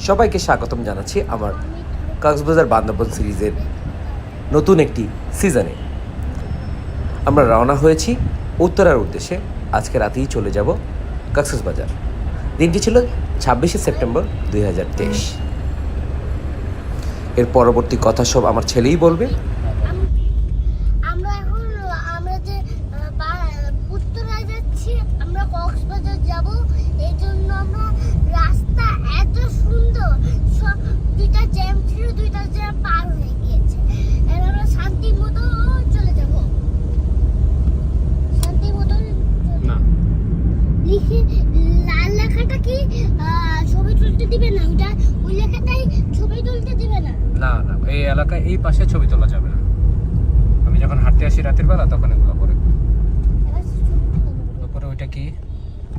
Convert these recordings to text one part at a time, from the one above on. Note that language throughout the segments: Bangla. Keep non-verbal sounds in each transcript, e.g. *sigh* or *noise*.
সবাইকে স্বাগতম জানাচ্ছি আমার কক্সবাজার বান্দরবন সিরিজের নতুন একটি সিজনে। আমরা রওনা হয়েছি উত্তরার উদ্দেশ্যে। আজকে রাতেই চলে যাব কক্সবাজার। দিনটি ছিল ছাব্বিশে সেপ্টেম্বর দুই হাজার তেইশ। এর পরবর্তী কথা সব আমার ছেলেই বলবে আমরা এখন আমরা যে আহ, বা- উত্তরায় যাচ্ছি আমরা কক্সবাজার যাব এই জন্য আমরা রাস্তা এত সুন্দর সব দুইটা জ্যাম ছিল দুইটা জ্যাম পার হয়ে গিয়েছে এবার আমরা শান্তি মতো চলে যাব শান্তি মতো না লিখে লাল লেখাটা কি আহ, ছবি তুলতে দিবে না ওইটা ওই লেখাটাই ছবি তুলতে দিবে না। না না এই এলাকায় এই পাশে ছবি তোলা যাবে না। আমি যখন হাঁটতে আসি রাতের বেলা তখন এগুলো করে। উপরে ওইটা কি?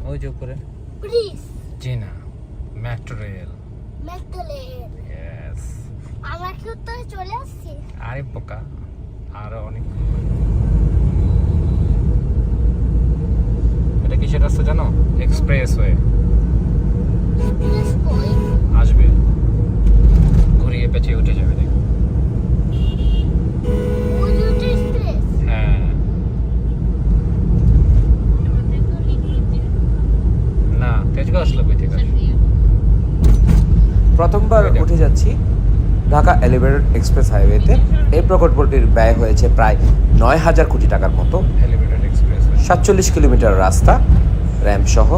ওই যে উপরে। প্লিজ জি না মেট্রো রেল। মেট্রোলে ইয়েস আমরা কি উত্তরে চলে আসছি। আরে বোকা আরও অনেক। এটা কিসের রাস্তা জানো? এক্সপ্রেস ওয়ে আসবে। ঘুরিয়ে পেঁচিয়ে উঠে যাবে দেখো। ওই দুটো এক্সপ্রেস হ্যাঁ। না তেজগাঁও আসলো কই থেকে প্রথমবার উঠে যাচ্ছি ঢাকা এলিভেটেড এক্সপ্রেস হাইওয়েতে। এই প্রকল্পটির ব্যয় হয়েছে প্রায় নয় হাজার কোটি টাকার মতো। Elevated express. সাতচল্লিশ কিলোমিটার রাস্তা। র্যাম্প সহ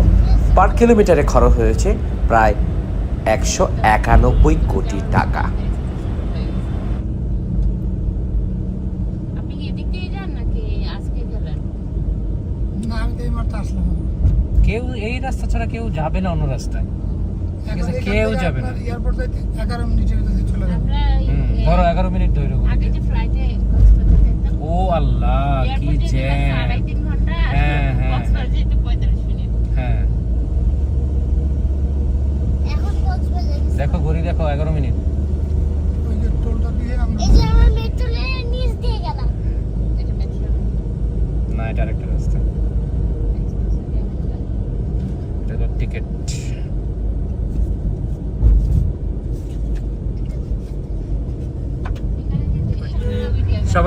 পার কিলোমিটারে খরচ হয়েছে প্রায় একশো একানব্বই কোটি টাকা। আপনি এদিক দিয়ে যান নাকি আজকে গেলেন? না আমি তো আসলাম কেউ এই রাস্তা ছাড়া কেউ যাবে না অন্য রাস্তায়? কেউ যাবে না। ধরো এগারো মিনিট ধরে আগে যে ফ্লাইটে কক্সবাজার যেতাম ও আল্লাহ কি জ্যাম। ঘণ্টা হ্যাঁ, হ্যাঁ, কক্সবাজার যেতে পঁয়তাল্লিশ মিনিট হ্যাঁ এখন কক্সবাজার গেছি। দেখো ঘড়ি দেখো এগারো মিনিট ওই যে টোলটা দিয়ে আমরা এই যে আমরা মেট্রোলে নিচ দিয়ে গেলাম এটা মেট্রো না এটা আরেকটা রাস্তা এটা তো টিকিট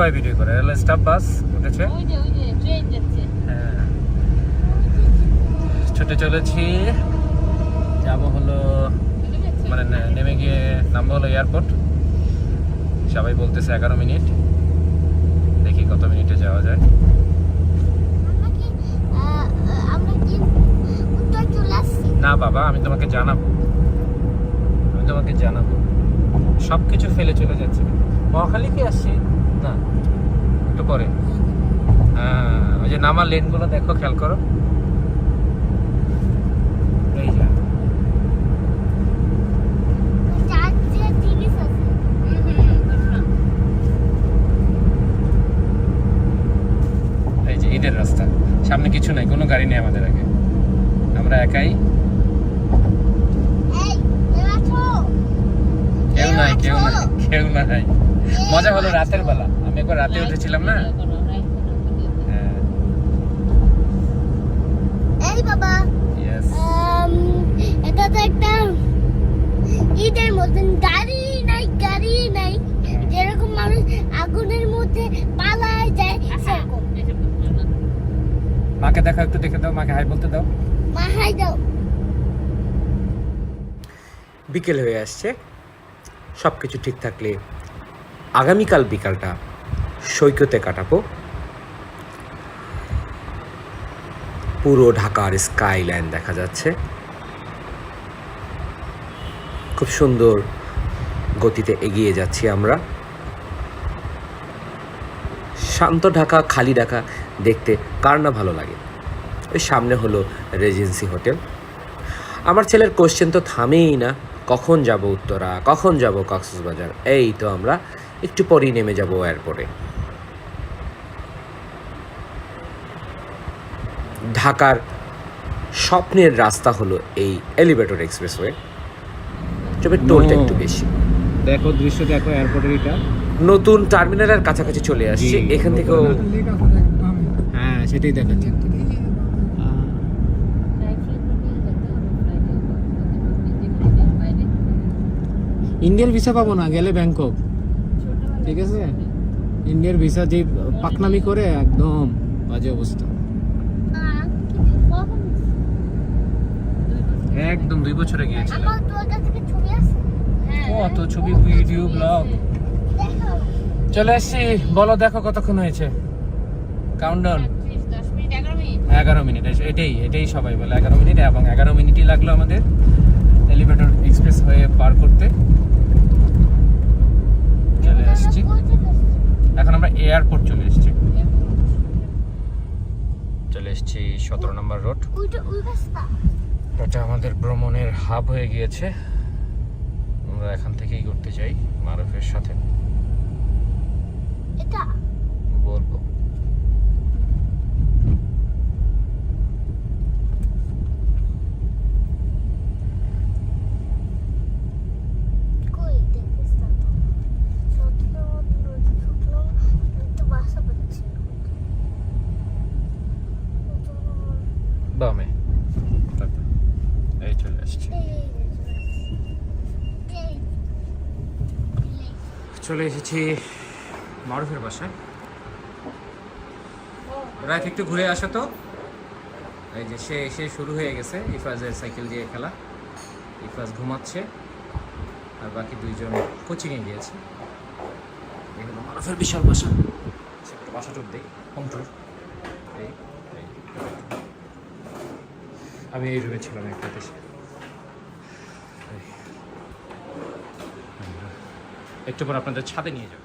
সবাই ভিডিও করে। রেল স্টাফ বাস উঠেছে। হ্যাঁ। ছুটে চলেছি। যাব হলো মানে নেমে গিয়ে নামবো হলো এয়ারপোর্ট সবাই বলতেছে এগারো মিনিট। দেখি কত মিনিটে যাওয়া যায়। না বাবা আমি তোমাকে জানাব। আমি তোমাকে জানাব। সব কিছু ফেলে চলে যাচ্ছে। মহাখালী কি আসছি? না। একটু পরে। হ্যাঁ ওই যে নামার লেনগুলো দেখো, খেয়াল করো। এই যে। ঈদের রাস্তা। সামনে কিছু নাই, কোনো গাড়ি নেই আমাদের আগে। আমরা একাই। কেউ নাই কেউ নাই কেউ নাই। মজা হলো রাতের বেলা। আমি একবার রাতে উঠেছিলাম না? হ্যাঁ। এই বাবা। ইয়েস এটা তো একটা ঈদের মতন গাড়ি নাই গাড়ি নাই। যেরকম মানুষ আগুনের মধ্যে পালায় যায় সেরকম। মাকে দেখো একটু দেখে দাও মাকে হাই বলতে দাও। মা হাই দাও। বিকেল হয়ে আসছে। সব কিছু ঠিক থাকলে আগামীকাল বিকালটা সৈকতে কাটাবো। পুরো ঢাকার স্কাইল্যান্ড দেখা যাচ্ছে। খুব সুন্দর গতিতে এগিয়ে যাচ্ছি আমরা। শান্ত ঢাকা, খালি ঢাকা দেখতে কার না ভালো লাগে? ওই সামনে হলো রেজেন্সি হোটেল। আমার ছেলের কোশ্চেন তো থামেই না, কখন যাব উত্তরা, কখন যাব কক্সবাজার? এই তো আমরা, একটু পরেই নেমে যাব এয়ারপোর্টে ঢাকার স্বপ্নের রাস্তা হলো এই এলিভেটর এক্সপ্রেসওয়ে। তবে টোলটা একটু বেশি। দেখো দৃশ্য দেখো এয়ারপোর্টের এটা। নতুন টার্মিনালের কাছাকাছি চলে আসছে। এখান থেকেও একদম হ্যাঁ সেটাই দেখাচ্ছে। ইন্ডিয়ার ভিসা পাবো না গেলে ব্যাংকক। ঠিক আছে? ইন্ডিয়ার ভিসা যে পাকনামি করে একদম বাজে অবস্থা আহ, কখন? একদম দুই বছরে গিয়েছিলাম কি ছবি আছে কত ছবি ভিডিও ব্লগ চলে এসছি বলো দেখো কতক্ষণ হয়েছে। কাউন্টডাউন এগারো মিনিট। এগারো মিনিট এস- এটাই এটাই সবাই বলে এগারো মিনিট এবং এগারো মিনিটই লাগল আমাদের এলিভেটর এক্সপ্রেস হয়ে পার করতে। চলে আসছি। এখন আমরা এয়ারপোর্ট চলে এসেছি চলে এসেছি সতেরো নম্বর রোড এটা আমাদের ভ্রমণের হাব হয়ে গিয়েছে। আমরা এখান থেকেই করতে চাই মারুফের সাথে এটা বলব কই দেখিস না তো সত্যি নদী ঢুকলো আমি তো বাসা পাচ্ছি না। বামে তারপর এই চলে আসছি এই, এই, চলে এসেছি মারুফের বাসায়। রাত একটু ঘুরে আসো তো। এই যে সে এসে শুরু হয়ে গেছে ইফাজের সাইকেল দিয়ে খেলা। ইফাজ ঘুমাচ্ছে, আর বাকি দুইজন কোচিংয়ে গিয়েছে। এই মারুফের বিশাল বাসা। বাসা টুর দেই হোম টুর। আমি এই রুমে ছিলাম একটা দেশে একটু পর আপনাদের ছাদে নিয়ে যাব।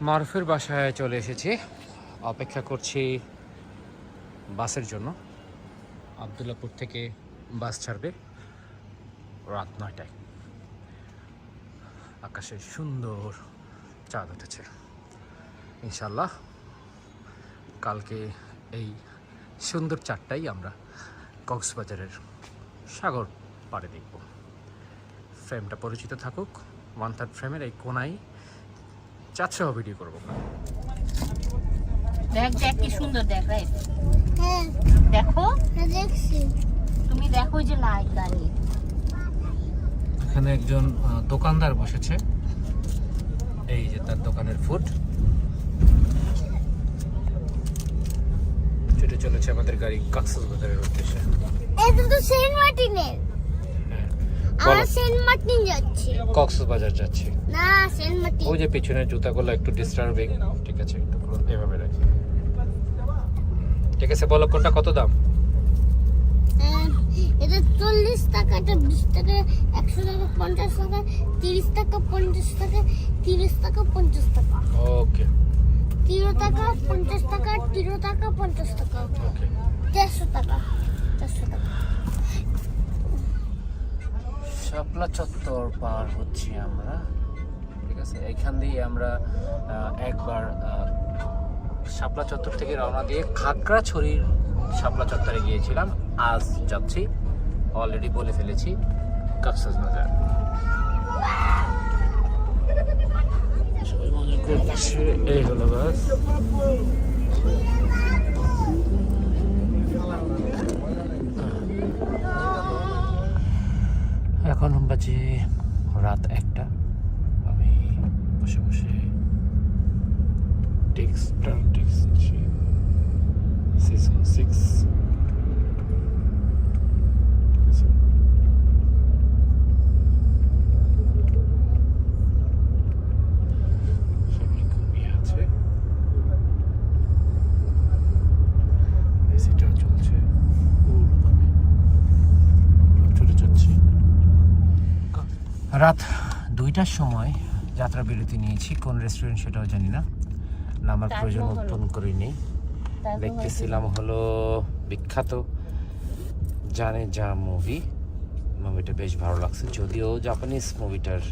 মারুফের বাসায় চলে এসেছি। অপেক্ষা করছি বাসের জন্য। আবদুল্লাপুর থেকে বাস ছাড়বে রাত নয়টায়। আকাশে সুন্দর চাঁদ উঠেছে। ইনশাল্লাহ কালকে এই সুন্দর চারটাই আমরা কক্সবাজারের সাগর পাড়ে দেখব। ফ্রেমটা পরিচিত থাকুক। ওয়ান থার্ড ফ্রেমের এই কোনায় চারশো ভিডিও করব। দেখ দেখ কি সুন্দর দেখ রাইট হ্যাঁ। দেখো? হ্যাঁ, দেখছি। তুমি দেখো ওই যে লাইট দাঁড়িয়ে এখানে একজন দোকানদার বসেছে। এই যে তার দোকানের ফুড ছুটে চলেছে আমাদের গাড়ি কক্সবাজারের উদ্দেশ্যে। এটা তো সেন্ট মার্টিনের। আমরা। সেন্ট মার্টিন যাচ্ছি। কক্সবাজার যাচ্ছি। না সেন্ট মার্টিন। ওই যে পিছনের জুতাগুলো একটু ডিস্টার্বিং ঠিক আছে একটু এভাবে রাখি। ঠিক আছে বলো কোনটা কত দাম? আহ, এটা চল্লিশ টাকা এটা বিশ টাকা একশো টাকা পঞ্চাশ টাকা তিরিশ টাকা পঞ্চাশ টাকা তিরিশ টাকা পঞ্চাশ টাকা। ওকে। তিরো টাকা পঞ্চাশ টাকা তিরো টাকা পঞ্চাশ টাকা। ওকে। দেড়শো টাকা চারশো টাকা। শাপলা চত্বর পার হচ্ছি আমরা। ঠিক আছে? এখান দিয়ে আমরা একবার শাপলা চত্বর থেকে রওনা দিয়ে খাগড়াছড়ির শাপলা চত্বরে গিয়েছিলাম। আজ যাচ্ছি অলরেডি বলে ফেলেছি, কক্সবাজার। এই হলো বাস। এখন বাজে রাত একটা। আমি বসে বসে টেক্সট সিজন সিক্স সবাই ঘুমিয়ে আছে এসিটাও চলছে পুরোদমে আমরা চলে যাচ্ছি রাত দুইটার সময় যাত্রা বিরতি নিয়েছি। কোন রেস্টুরেন্ট সেটাও জানি না। নামার প্রয়োজন। উত্পন্ন করিনি দেখতেছিলাম হলো বিখ্যাত জানে যা মুভি মুভিটা বেশ ভালো লাগছে। যদিও জাপানিজ মুভিটার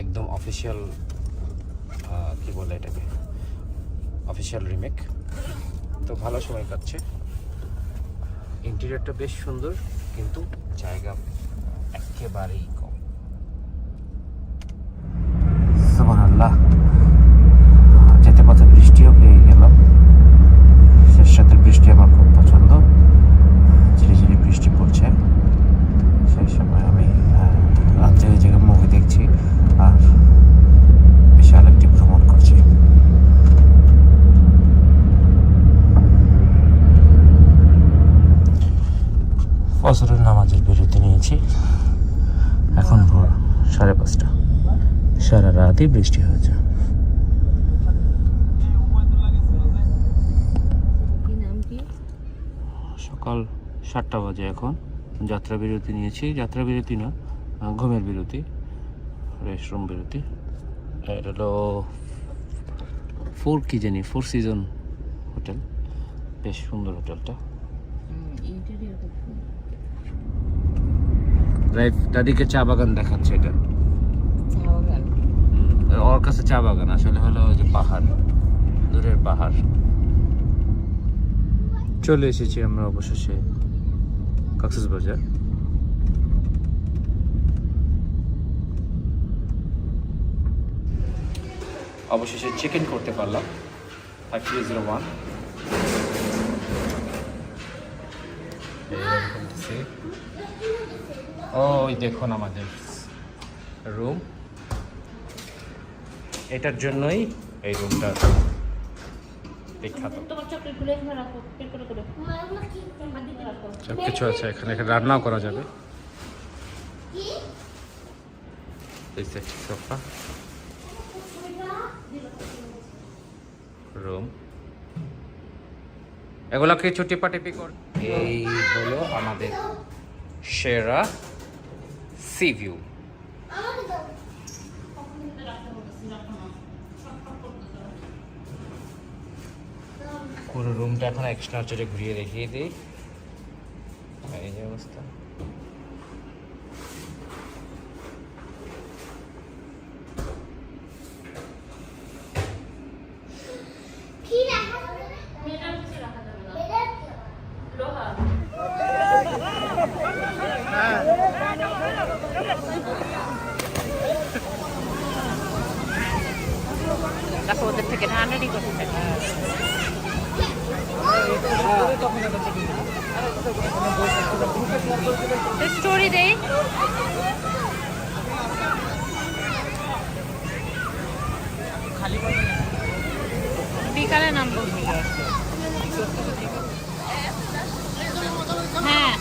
একদম অফিসিয়াল কি বলে এটাকে? অফিসিয়াল রিমেক তো ভালো সময় কাটছে। ইন্টেরিয়রটা বেশ সুন্দর কিন্তু জায়গা একেবারেই কম? সুবহানাল্লাহ। যেতে পথে বৃষ্টিও পেয়ে গেল শেষ সাথে বৃষ্টি আমার খুব পছন্দ। ঝিরি ঝিরি বৃষ্টি পড়ছে। সেই সময় আমি রাত্রে এই জায়গায় মুভি দেখছি আর বিশাল একটি ভ্রমণ করছি। ফসরের নামাজের বিরতি নিয়েছি। এখন ভোর সাড়ে পাঁচটা। সারা রাতই বৃষ্টি হয়েছে। সকাল সাতটা বাজে এখন। যাত্রা বিরতি নিয়েছি। যাত্রা বিরতি না ঘুমের বিরতি রেস্টরুম বিরতি। এটা হলো ফোর কি জানি ফোর সিজন হোটেল বেশ সুন্দর হোটেলটা ইন্টেরিয়র খুব সুন্দর রাইট দাদিকে চা বাগান দেখাচ্ছে এটা। ওর কাছে চা বাগান আসলে হলো ওই যে পাহাড় দূরের পাহাড়। চলে এসেছি আমরা অবশেষে কক্সেস বাজার অবশেষে চেক ইন করতে পারলাম ফাইভ থ্রি জিরো ওয়ান ওই দেখুন আমাদের রুম এটার জন্যই এই রুমটা বিখ্যাত। সব কিছু আছে এখানে এখানে রান্নাও করা যাবে। এই সোফা রুম এগুলো কিছু টিপাটিপি কর এই হলো আমাদের সেরা সি ভিউ *laughs* পুরো রুমটা এখন এক্সট্রা চড়ে ঘুরিয়ে দেখিয়ে দিই। এই যে অবস্থা কি রাখা যাবে না মেয়েটার কিছু রাখা যাবে না এটা কি? লোহা দেখো ওদের থেকে ধানেরই করতে স্টোরি দেই। বিকালে নামবো হ্যাঁ।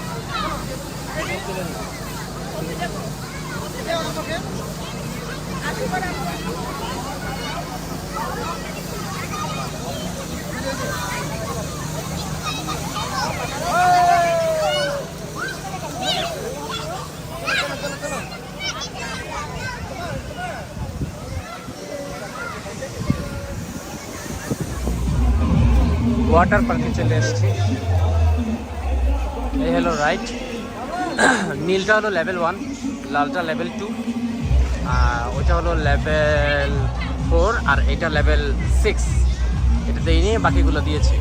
ওয়াটার পার্কে চলে এসেছি। এই হলো রাইট নীলটা হলো লেভেল ওয়ান লালটা লেভেল টু আর ওইটা হলো লেভেল ফোর আর এটা লেভেল সিক্স। এটা দেয়নি বাকিগুলো দিয়েছে।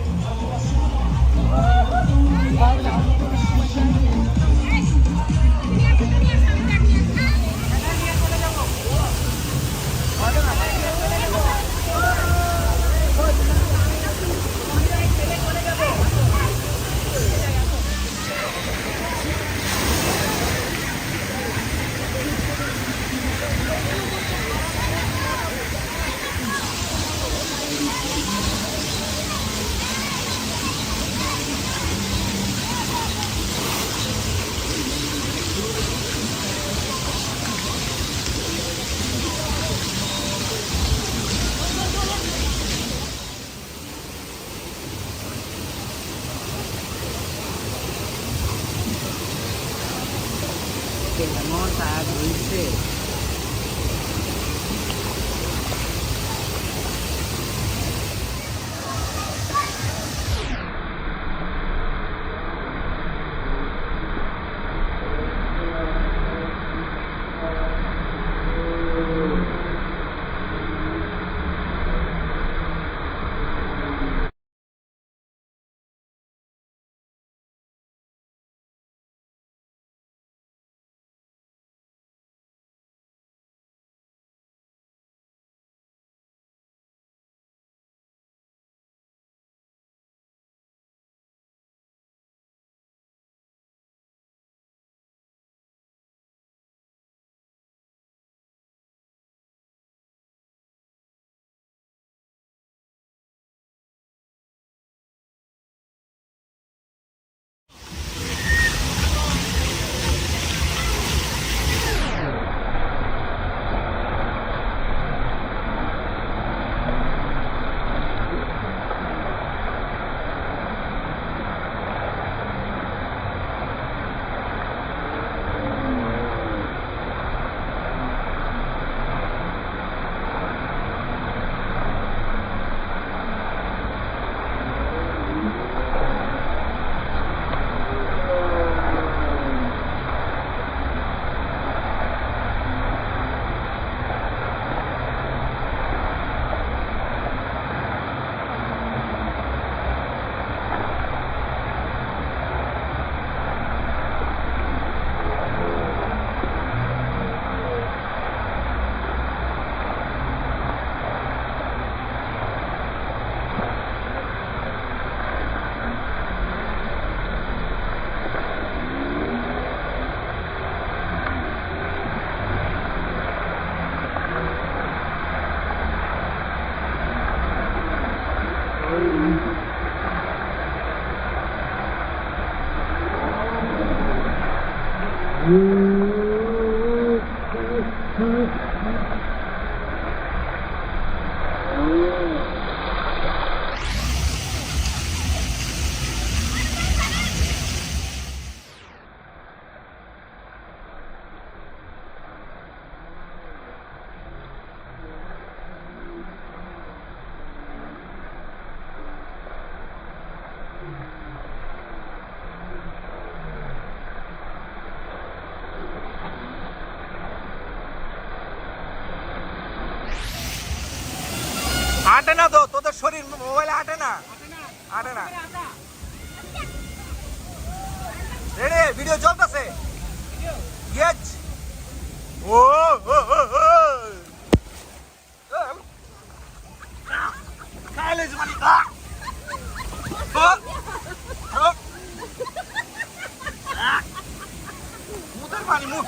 মুতের পানি মুত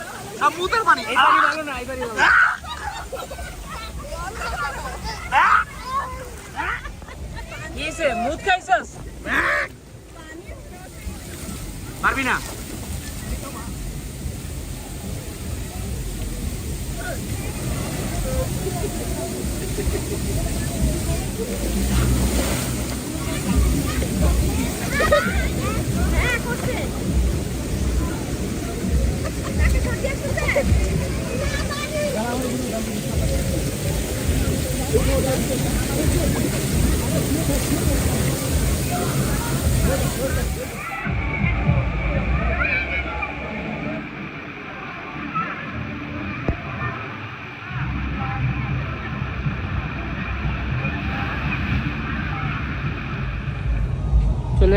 মুতের পানি। এই পানি ভালো না এই পানি ভালো। কিসে মুদ খাইছস? পারবি না? চলে *laughs*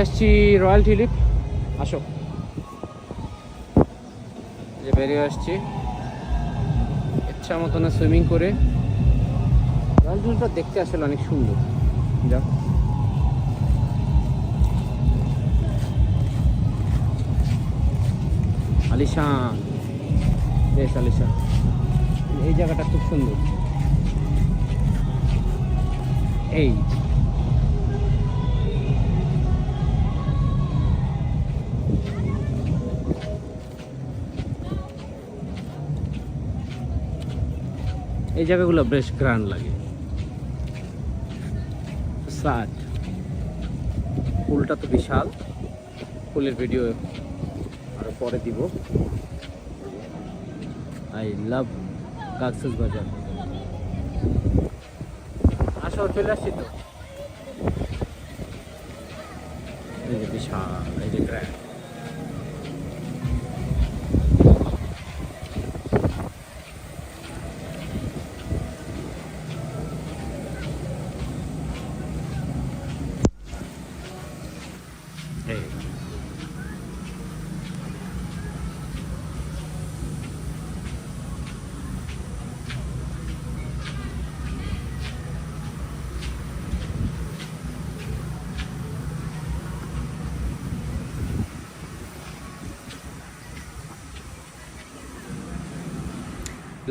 আসছি রয়্যাল টিলিপ। আসো। যে বেরিয়ে আসছি। ইচ্ছা মতন সুইমিং করে। রয়্যাল টিলিপটা দেখতে আসলে অনেক সুন্দর। যাও। আলিশান। বেশ, আলিশান। এই জায়গাটা খুব সুন্দর। এই। এই জায়গাগুলো বেশ গ্রান্ড লাগে। সাট ফুলটা তো বিশাল। ফুলের ভিডিও আরও পরে দিব। আই লাভ কাকসেস বাজার আসো, চলে আসছি তো এই যে বিশাল এই যে গ্র্যান্ড এই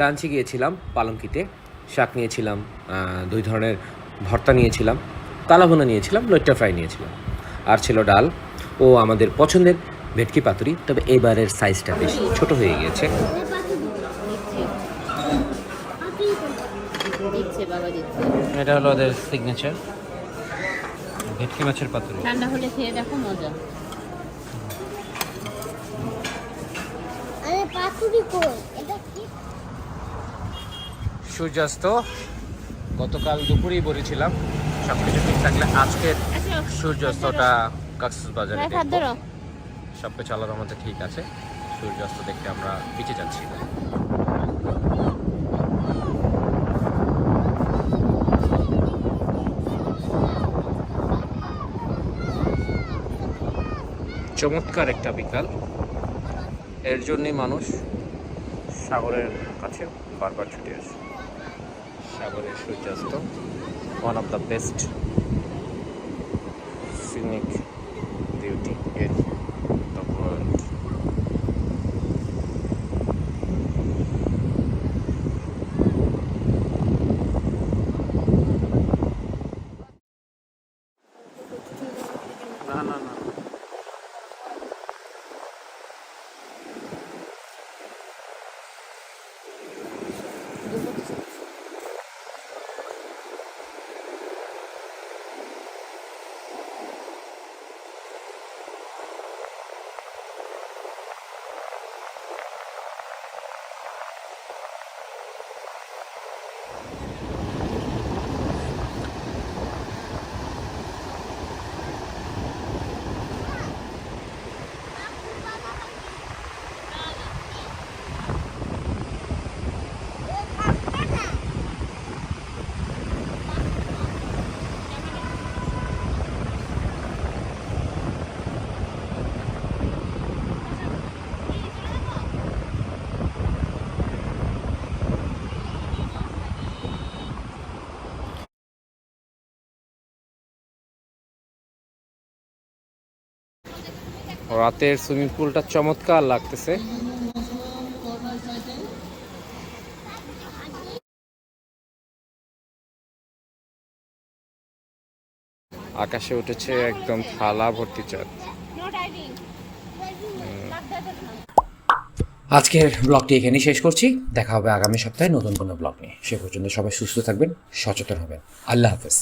লাঞ্চে গিয়েছিলাম পালঙ্কিতে। শাক নিয়েছিলাম দুই ধরনের ভর্তা নিয়েছিলাম তালাভোনা নিয়েছিলাম লইট্টা ফ্রাই নিয়েছিলাম। আর ছিল ডাল ও আমাদের পছন্দের ভেটকি পাতুরি তবে এবারের সাইজটা বেশ ছোট হয়ে গিয়েছে। এটা হলো ওদের সিগনেচার ভেটকি মাছের পাতুরি। ঠান্ডা হলে খেয়ে দেখো মজা। আরে পাতুরি কই? সূর্যাস্ত। গতকাল দুপুরেই বলেছিলাম সব কিছু ঠিক থাকলে আজকের সূর্যাস্তটা কক্সবাজারে বাজারে সব কিছু আলাদা মতো ঠিক আছে। সূর্যাস্ত দেখতে আমরা পিছিয়ে যাচ্ছি। চমৎকার একটা বিকাল। এর জন্যই মানুষ সাগরের কাছে বারবার ছুটে আসে। সাগরের সূর্যাস্ত one of the best scenic beauty এর দ্য ওয়ার্ল্ড না না না রাতের সুইমিং পুলটা চমৎকার লাগতেছে। আকাশে উঠেছে একদম থালা ভর্তি চাঁদ। আজকের ব্লগটি এখানেই শেষ করছি। দেখা হবে আগামী সপ্তাহে নতুন কোনো ব্লগ নিয়ে। সে পর্যন্ত সবাই সুস্থ থাকবেন, সচেতন হবেন। আল্লাহ হাফেজ।